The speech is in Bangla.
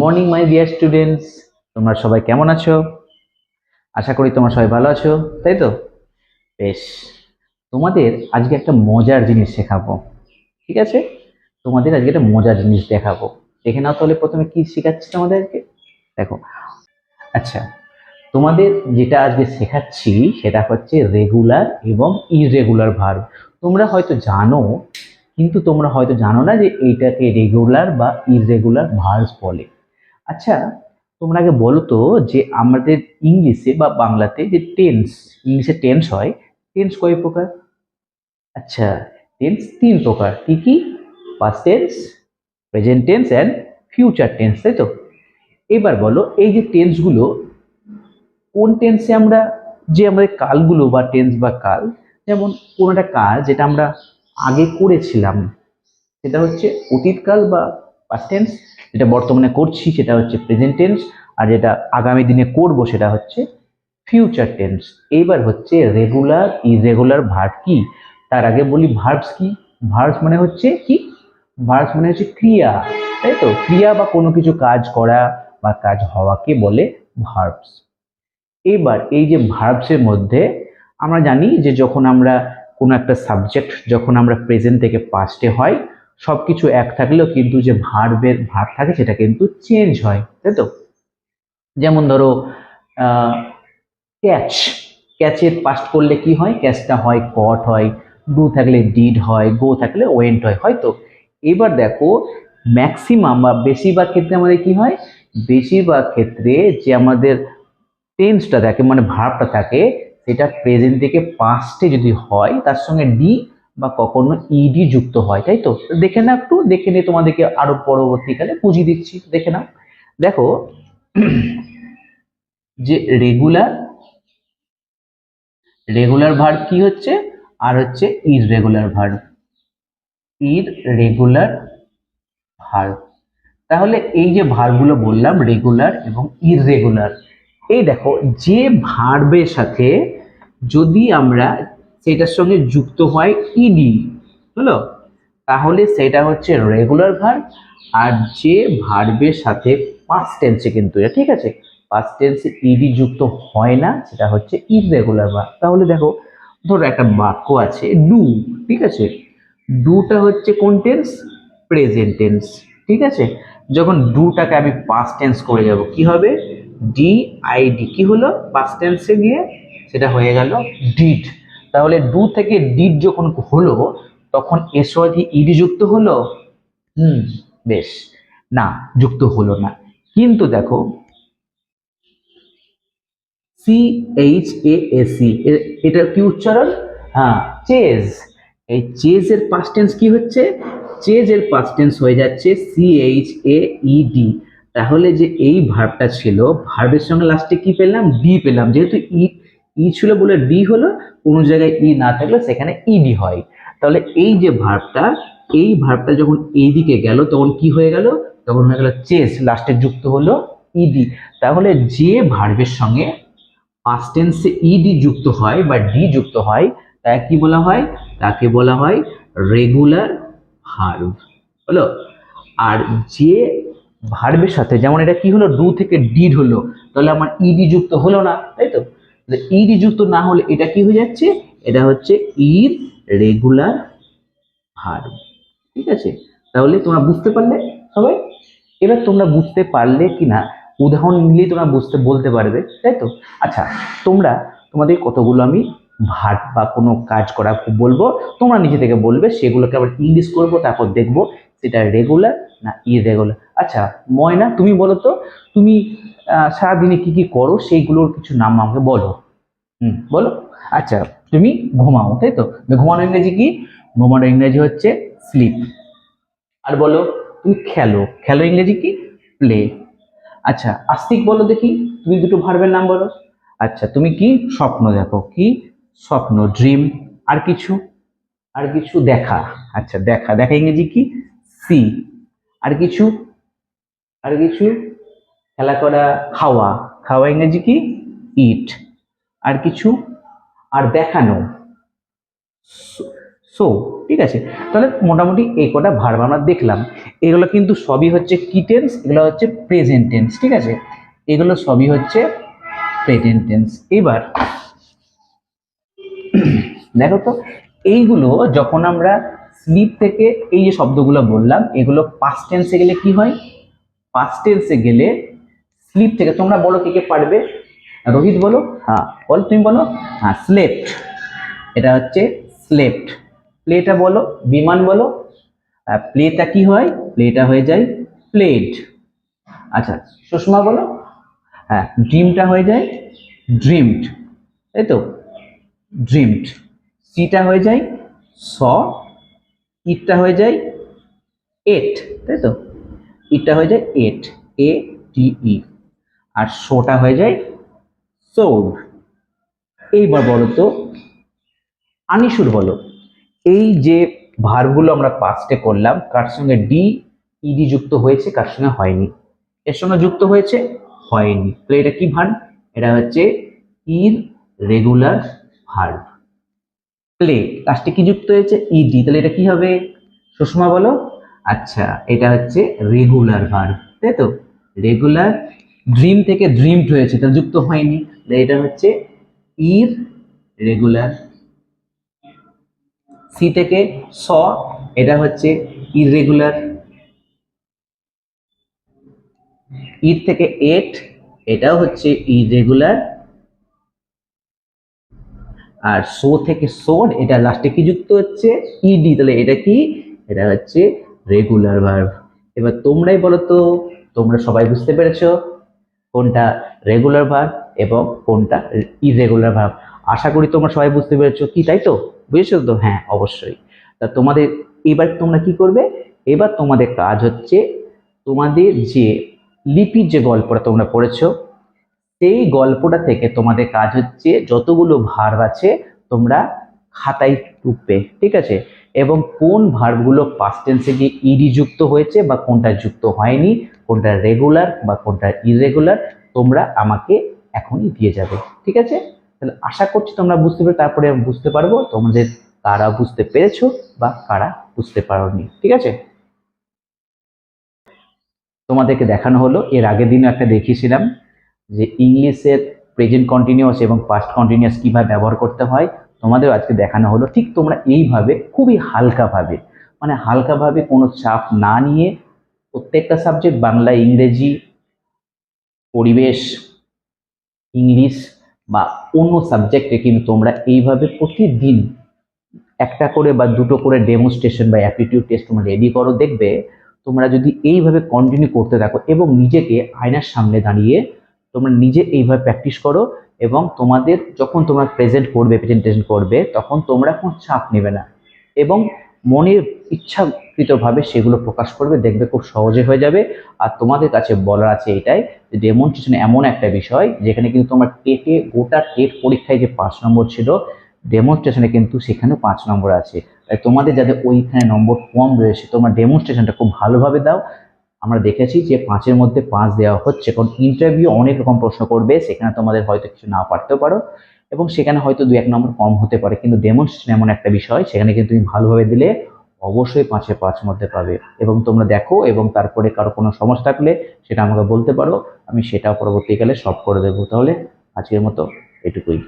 মর্নিং মাই ডিয়ার স্টুডেন্টস তোমরা সবাই কেমন আছো? আশা করি তোমরা সবাই ভালো আছো, তাই তো? বেশ, তোমাদের আজকে একটা মজার জিনিস শেখাবো, ঠিক আছে? তোমাদের আজকে একটা মজার জিনিস দেখাবো। দেখে নাও তাহলে প্রথমে কি শেখাচ্ছি তোমাদেরকে? দেখো আচ্ছা তোমাদের যেটা আজকে শেখাচ্ছি সেটা হচ্ছে রেগুলার এবং ইরেগুলার ভার্ব তোমরা হয়তো জানো, কিন্তু তোমরা হয়তো জানো না যে এইটাকে রেগুলার বা ইরেগুলার ভার্বস বলে। আচ্ছা তোমরা আগে বলো তো যে আমাদের ইংলিশে বা বাংলাতে যে টেন্স ইংলিশে টেন্স হয় টেন্স কয় প্রকার? আচ্ছা টেন্স তিন প্রকার। কি কি? Past tense present tense and future tense তাই তো? এবার বলো, এই যে টেন্সগুলো কোন টেন্সে আমরা, যে আমাদের কালগুলো বা টেন্স বা কাল, যেমন কোনো একটা কাজ যেটা আমরা আগে করেছিলাম, সেটা হচ্ছে অতীতকাল বা পাস্ট টেন্স যেটা বর্তমানে করছি সেটা হচ্ছে প্রেজেন্ট টেন্স আর যেটা আগামী দিনে করব সেটা হচ্ছে ফিউচার টেন্স এইবার হচ্ছে রেগুলার ইরেগুলার ভার্ব কি? তার আগে বলি ভার্বস কি? ভার্বস মানে হচ্ছে কি? ভার্বস মানে হচ্ছে ক্রিয়া, তাই তো? ক্রিয়া বা কোনো কিছু কাজ করা বা কাজ হওয়াকে বলে ভার্বস এবার এই যে ভার্বসের মধ্যে আমরা জানি যে যখন আমরা কোনো একটা সাবজেক্ট যখন আমরা প্রেজেন্ট থেকে পাস্টে হয় সব কিছু এক থাকলেও কিন্তু যে ভার্বের ভার্ব থাকে সেটা কিন্তু চেঞ্জ হয়, তাই তো? যেমন ধরো ক্যাচ ক্যাচের পাস্ট করলে কি হয়? ক্যাচটা হয় কট হয় ডু থাকলে ডিড হয় গো থাকলে ওয়েন্ট হয়, হয়তো? এবার দেখো ম্যাক্সিমাম বা বেশিরভাগ ক্ষেত্রে আমাদের কি হয়? বেশিরভাগ ক্ষেত্রে যে আমাদের টেন্সটা থাকে মানে ভার্বটা থাকে, সেটা প্রেজেন্ট থেকে পাস্টে যদি হয়, তার সঙ্গে ডি বা কখনো ইডি যুক্ত হয়, তাই তো? দেখে নাও একটু, দেখে নিয়ে তোমাদেরকে আরও পরবর্তীকালে বুঝিয়ে দিচ্ছি, দেখে নাও। দেখো, যে রেগুলার রেগুলার ভার্ব কি হচ্ছে? আর হচ্ছে ইররেগুলার ভার্ব ইররেগুলার ভার্ব তাহলে এই যে ভার্বগুলো বললাম রেগুলার এবং ইররেগুলার এই দেখো, যে ভার্বের সাথে যদি আমরা সেটার সঙ্গে যুক্ত হয় ইডি হলো? তাহলে সেটা হচ্ছে রেগুলার ভার্ব আর যে ভার্বের সাথে পাস্ট টেন্সে কিন্তু এটা ঠিক আছে? পাস্ট টেন্সে ইডি যুক্ত হয় না, সেটা হচ্ছে ইররেগুলার ভার্ব তাহলে দেখো, ধরো একটা বাক্য আছে ডু ঠিক আছে? ডুটা হচ্ছে কোন টেন্স প্রেজেন্ট টেন্স ঠিক আছে? যখন ডুটাকে আমি পাস্ট টেন্স করে যাব, কি হবে? ডি আই ডি কি হলো? পাস্ট টেন্সে গিয়ে সেটা হয়ে গেল ডিড তাহলে ডু থেকে ডিড যখন হলো, তখন এর সঙ্গে কি ইডি যুক্ত হলো? হুম, বেশ। না, যুক্ত হলো না। কিন্তু দেখো সি এইচ এ এসি এটা কি উচ্চারণ? হ্যাঁ চেজ। এই চেজ এর পাস্ট টেন্স কি হচ্ছে? চেজ এর পাস্ট টেন্স হয়ে যাচ্ছে C H A E D তাহলে যে এই ভার্বটা ছিল ভার্বের সঙ্গে লাস্টে কি পেলাম? ডি পেলাম। যেহেতু ই ই ছিল বলে ডি হলো কোনো জায়গায় ই না থাকলে সেখানে ইডি হয়। তাহলে এই যে ভার্বটা এই ভার্বটা যখন এই দিকে গেল, তখন কি হয়ে গেল? তখন হয়ে গেল চেস লাস্টে যুক্ত হলো ইডি তাহলে যে ভার্বের সঙ্গে পাস্ট টেন্সে ইডি যুক্ত হয় বা ডি যুক্ত হয়, তাকে কি বলা হয়? তাকে বলা হয় রেগুলার ভার্ব হলো? আর যে ভার্বের সাথে, যেমন এটা কি হলো? ডু থেকে ডিড হলো তাহলে আমার ইডি যুক্ত হলো না, তাই তো? ইডি যুক্ত না হলে এটা কি হয়ে যাচ্ছে? এটা হচ্ছে ইর রেগুলার ভার্ব ঠিক আছে? তাহলে তোমরা বুঝতে পারলে সবাই? এবার তোমরা বুঝতে পারলে কি না উদাহরণ নিলেই তোমরা বুঝতে, বলতে পারবে, তাই তো? আচ্ছা তোমরা, তোমাদের কতগুলো আমি ভাট বা কোনো কাজ করা বলব? তোমরা নিজে থেকে বলবে, সেগুলোকে আবার ইংলিশ করব, তারপর দেখব সেটা রেগুলার না ইরেগুলার আচ্ছা ময়না, তুমি বলো তো তুমি সারাদিনে কি কি করো সেইগুলোর কিছু নাম আমাকে বলো। হুম, বলো। আচ্ছা তুমি ঘুমাও, তাই তো? ঘুমানো ইংরেজি কি? ঘুমানো ইংরেজি হচ্ছে স্লিপ আর বলো, তুমি খেলো। খেলো ইংরেজি কি? প্লে আচ্ছা আস্তিক বলো দেখি, তুমি দুটো ভার্বের নাম বলো। আচ্ছা তুমি কি স্বপ্ন দেখো? কি স্বপ্ন? ড্রিম আর কিছু? আর কিছু দেখা। আচ্ছা দেখা। দেখা ইংরেজি কি? সি আর কিছু? আর কিছু? খেলা করা, খাওয়া। খাওয়া ইংরেজি কি? ইট আর কিছু? আর দেখানো। সো ঠিক আছে। তাহলে মোটামুটি এই কটা ভার্ব আমরা দেখলাম। এগুলো কিন্তু সবই হচ্ছে কি টেন্স এগুলো হচ্ছে প্রেজেন্ট টেন্স ঠিক আছে? এগুলো সবই হচ্ছে প্রেজেন্ট টেন্স এবার, দেখো তো, এইগুলো যখন আমরা স্লিপ থেকে এই যে শব্দগুলো বললাম, এগুলো পাস্ট টেন্সে গেলে কি হয়? পাস্ট টেন্সে গেলে স্লিপ থেকে, তোমরা বলো কে কে পারবে? রোহিত বলো? হ্যাঁ বল, তুমি বলো? হ্যাঁ স্লেপ্ট এটা হচ্ছে স্লেপ্ট প্লেটা বলো, বিমান বলো প্লেটা কি হয়? প্লেটা হয়ে যায় প্লেড আচ্ছা সুষমা বলো? হ্যাঁ ড্রিমটা হয়ে যায় ড্রিমড তাই তো? ড্রিমড সিটা হয়ে যায় স ইটটা হয়ে যায় এট, তাই তো? ইটটা হয়ে যায় এট, এ টি ই। আর শোটা হয়ে যায় সোড এইবার বলো তো, আনিসুর বলো, এই যে ভারগুলো আমরা পাস্টে করলাম, কার সঙ্গে ডি ইডি যুক্ত হয়েছে, কার সঙ্গে হয়নি? এর সঙ্গে যুক্ত হয়েছে, হয়নি। তো এটা কি ভার্ব এটা হচ্ছে ইর রেগুলার ভার্ব প্লে লাস্টে কি যুক্ত হয়েছে? ইডি তাহলে এটা কি হবে? সুষমা বলো। আচ্ছা এটা হচ্ছে রেগুলার ভার্ব তাই তো? রেগুলার ড্রিম থেকে ড্রিমড হয়েছে, এটা যুক্ত হয়নি। এটা হচ্ছে ইর রেগুলার সি থেকে স, এটা হচ্ছে ইরেগুলার ইর থেকে এট এটাও হচ্ছে ইরেগুলার আর সো থেকে সোড এটা লাস্টে কি যুক্ত হচ্ছে? ইডি তাহলে এটা কি? এটা হচ্ছে রেগুলার ভার্ব এবার তোমরাই বলো তো, তোমরা সবাই বুঝতে পেরেছ কোনটা রেগুলার ভার্ব এবং কোনটা ইরেগুলার ভার্ব আশা করি তোমরা সবাই বুঝতে পেরেছ কি, তাই তো? বুঝেছ তো? হ্যাঁ অবশ্যই। তা তোমাদের, এবার তোমরা কি করবে? এবার তোমাদের কাজ হচ্ছে তোমাদের যে লিপির যে গল্পটা তোমরা পড়েছো সেই গল্পটা থেকে তোমাদের কাজ হচ্ছে যতগুলো ভার্ব আছে তোমরা খাতায় টুকবে, ঠিক আছে? এবং কোন ভার্বগুলো পাস্ট টেন্সে গিয়ে ইডি যুক্ত হয়েছে বা কোনটা যুক্ত হয়নি, কোনটা রেগুলার বা কোনটা ইরেগুলার তোমরা আমাকে এখনই দিয়ে যাবে, ঠিক আছে? তাহলে আশা করছি তোমরা বুঝতে পারবে তারপরে আমি বুঝতে পারব তোমাদের কারা বুঝতে পেরেছ বা কারা বুঝতে পারোনি, ঠিক আছে? তোমাদেরকে দেখানো হলো, এর আগের দিনও একটা দেখিয়েছিলাম। যে ইংলিশের প্রেজেন্ট কন্টিনিউয়াস এবং পাস্ট কন্টিনিউয়াস কীভাবে ব্যবহার করতে হয়, তোমাদের আজকে দেখানো হলো। ঠিক তোমরা এইভাবে খুবই হালকাভাবে মানে হালকাভাবে কোনো চাপ না নিয়ে প্রত্যেকটা সাবজেক্ট বাংলা, ইংরেজি, পরিবেশ ইংলিশ বা অন্য সাবজেক্টে কিন্তু তোমরা এইভাবে প্রতিদিন একটা করে বা দুটো করে ডেমনস্ট্রেশন বা অ্যাপটিটিউড টেস্ট তোমরা রেডি করো। দেখবে তোমরা যদি এইভাবে কন্টিনিউ করতে থাকো এবং নিজেকে আয়নার সামনে দাঁড়িয়ে তোমরা নিজে এইভাবে প্র্যাকটিস করো এবং তোমাদের যখন তোমরা প্রেজেন্ট করবে প্রেজেন্টেশন করবে, তখন তোমরা কোনো চাপ নেবে না। এবং মনের ইচ্ছাকৃতভাবে সেগুলো প্রকাশ করবে, দেখবে খুব সহজে হয়ে যাবে। আর তোমাদের কাছে বলার আছে এটাই যে ডেমনস্ট্রেশন এমন একটা বিষয় যেখানে কিন্তু তোমার টেটে গোটা টেট পরীক্ষায় যে পাঁচ নম্বর ছিল ডেমনস্ট্রেশনে কিন্তু সেখানেও পাঁচ নম্বর আছে। তাই তোমাদের যাদের ওইখানে নম্বর কম রয়েছে, তোমরা ডেমনস্ট্রেশনটা খুব ভালোভাবে দাও। আমরা দেখেছি যে পাঁচের মধ্যে পাঁচ দেওয়া হচ্ছে। কারণ ইন্টারভিউ অনেক রকম প্রশ্ন করবে, সেখানে তোমাদের হয়তো কিছু না পারতেও পারো এবং সেখানে হয়তো দু এক নম্বর কম হতে পারে। কিন্তু ডেমনস্ট্রেশন এমন একটা বিষয়, সেখানে কিন্তু তুমি ভালোভাবে দিলে অবশ্যই পাঁচে পাঁচ মধ্যে পাবে। এবং তোমরা দেখো এবং তারপরে কারও কোনো সমস্যা থাকলে সেটা আমাকে বলতে পারো, আমি সেটা পরবর্তীকালে সব করে দেবো। তাহলে আজকের মতো এটুকুই।